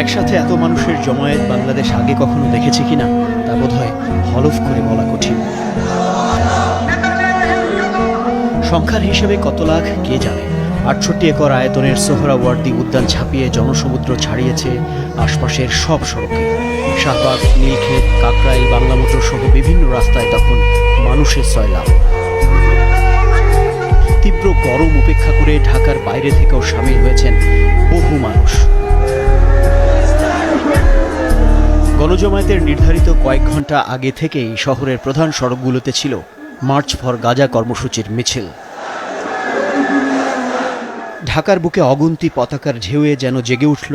একসাথে এত মানুষের জমায়েত বাংলাদেশ আগে কখনো দেখেছে কিনা, তা বোধহয় হলফ করে বলা কঠিন। সংখ্যার হিসেবে কত লাখ, কে জানে? আটষট্টি একর আয়তনের সোহরাওয়ার্দী উদ্যান ছাপিয়ে জনসমুদ্র ছাড়িয়েছে আশপাশের সব সড়কে। শাহবাগ, নীলক্ষেত, কাকরাইল, বাংলা মোটর সহ বিভিন্ন রাস্তায় তখন মানুষের সয়লাভ তীব্র গরম উপেক্ষা করে ঢাকার বাইরে থেকেও সামিল হয়েছেন বহু মানুষ। গণজমায়েতের নির্ধারিত কয়েক ঘণ্টা আগে থেকেই শহরের প্রধান সড়কগুলোতে ছিল মার্চ ফর গাজা কর্মসূচির মিছিল। ঢাকার বুকে অগুন্তি পতাকার ঢেউয়ে যেন জেগে উঠল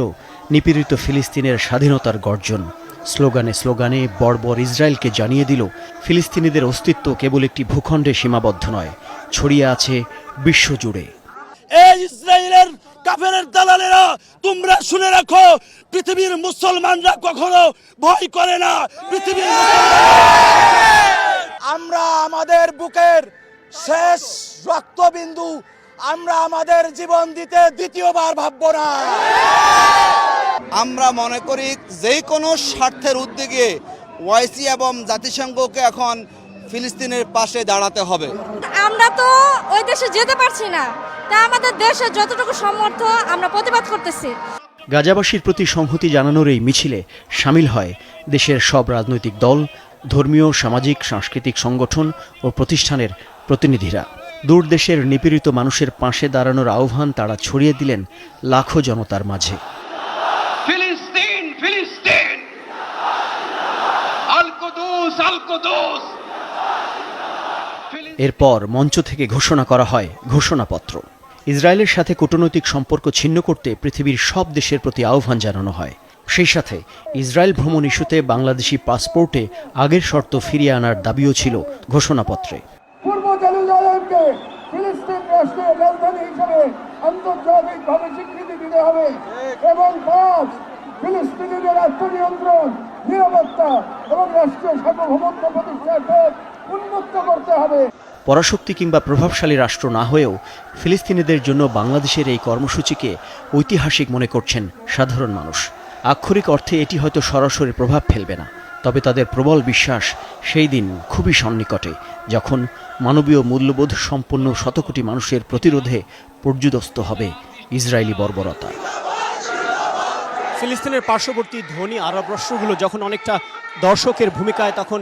নিপীড়িত ফিলিস্তিনের স্বাধীনতার গর্জন। স্লোগানে স্লোগানে বর্বর ইসরায়েলকে জানিয়ে দিল, ফিলিস্তিনিদের অস্তিত্ব কেবল একটি ভূখণ্ডে সীমাবদ্ধ নয়, ছড়িয়ে আছে বিশ্বজুড়ে। এই ইসরায়েলের কাফেরের দালালেরা, তোমরা শুনে রাখো পৃথিবীর মুসলমানরা কখনো ভয় করে না। পৃথিবীর আমরা আমাদের বুকের শেষ রক্তবিন্দু আমরা আমাদের জীবন দিতে দ্বিতীয়বার ভাববো না। আমরা মনে করি যে কোনো স্বার্থের উদ্যোগে ওয়াইসি এবং জাতিসংঘকে এখন ফিলিস্তিনের পাশে দাঁড়াতে হবে। আমরা তো ওই দেশে যেতে পারছি না। তা আমাদের দেশে যতটুকু সমর্থ আমরা প্রতিবাদ করতেছি। গাজাবাসীর প্রতি সংহতি জানানোর এই মিছিলে সামিল হয় দেশের সব রাজনৈতিক দল ধর্মীয় সামাজিক সাংস্কৃতিক সংগঠন ও প্রতিষ্ঠানের প্রতিনিধিরা। দূর দেশের নিপীড়িত মানুষের পাশে দাঁড়ানোর আহ্বান তারা ছড়িয়ে দিলেন লাখো জনতার মাঝে। ফিলিস্তিন ফিলিস্তিন! এরপর মঞ্চ থেকে ঘোষণা করা হয় ঘোষণাপত্র। ইসরায়েলের সাথে কূটনৈতিক সম্পর্ক ছিন্ন করতে পৃথিবীর সব দেশের প্রতি আহ্বান জানানো হয়। সেই সাথে ইসরায়েল ভ্রমণ ইস্যুতে বাংলাদেশি পাসপোর্টে আগের শর্ত ফিরিয়ে আনার দাবিও ছিল ঘোষণাপত্রে। এবং নিরাপত্তা এবং রাষ্ট্রীয় সার্বভৌমত্ব উন্মুক্ত করতে হবে। পরাশক্তি কিংবা প্রভাবশালী রাষ্ট্র না হয়েও ফিলিস্তিনিদের জন্য বাংলাদেশের এই কর্মসূচিকে ঐতিহাসিক মনে করছেন সাধারণ মানুষ। আক্ষরিক অর্থে এটি হয়তো সরাসরি প্রভাব ফেলবে না, তবে তাদের প্রবল বিশ্বাস সেই দিন খুবই সন্নিকটে, যখন মানবীয় মূল্যবোধ সম্পন্ন শতকোটি মানুষের প্রতিরোধে পর্যুদস্ত হবে ইসরায়েলি বর্বরতা। ফিলিস্তিনের পার্শ্ববর্তী ধনী আরব রাষ্ট্রগুলো যখন অনেকটা দর্শকের ভূমিকায় তখন